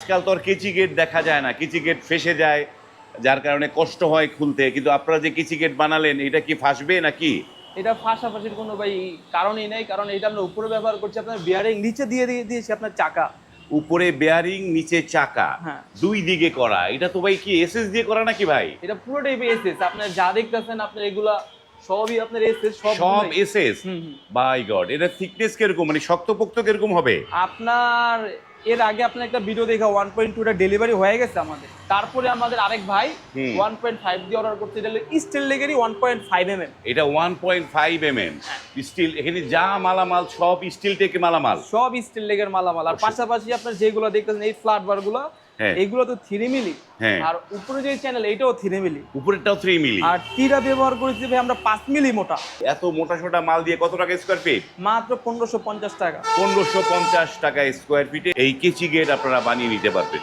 আজকাল তো আর কেচি গেট দেখা যায় না কেচি গেট ফেসে যায় যার কারণে কষ্ট হয় খুলতে। কিন্তু আপনারা যে কেচি গেট বানালেন এটা কি ফাঁসবে নাকি? এটা ফাঁসাফাঁসির কোনো ভাই কারণই নেই কারণ এটা আমরা উপরে ব্যবহার করছি আপনার বিয়ারিং নিচে দিয়ে দিয়ে দিয়েছি আপনার চাকা। উপরে বেয়ারিং নিচে চাকা। হ্যাঁ। দুই দিকে করা। এটা তো ভাই কি এসএস দিয়ে করা নাকি ভাই? এটা পুরোটাই এসএস আপনার যা দেখতেছেন আপনার এগুলা সবই আপনার এসএস সব এসএস। বাই গড এটা থিকনেস কীরকম? মানে শক্তপোক্ত কীরকম হবে? আপনার এর আগে আপনার একটা ভিডিও দেখা ওয়ান পয়েন্ট টুটা ডেলিভারি হয়ে গেছে আমাদের। তারপরে আমাদের আরেক ভাই। ওয়ান পয়েন্ট ফাইভ দিয়ে অর্ডার করতে গেলে steel লেগেরই one point five M M এটা one point five M M steel এখানে যা মালামাল সব স্টিল থেকে মালামাল। সব স্টিল লেগের মালামাল। আর পাশাপাশি আপনার যেগুলো দেখতেছেন এই ফ্ল্যাট বার গুলো। এইগুলো তো থ্রি মিলি হ্যাঁ। আর উপরে যে চ্যানেল এটাও থ্রি মিলি উপরেরটাও থ্রি মিলি আর টিরা ব্যবহার করেছি ভাই আমরা পাঁচ মিলি মোটা। এত মোটা সোটা মাল দিয়ে কত টাকা স্কোয়ার ফিট মাত্র পনেরোশো পঞ্চাশ টাকা। পনেরোশো পঞ্চাশ টাকা স্কোয়ার ফিটে এই কেচি গেট আপনারা বানিয়ে নিতে পারবেন।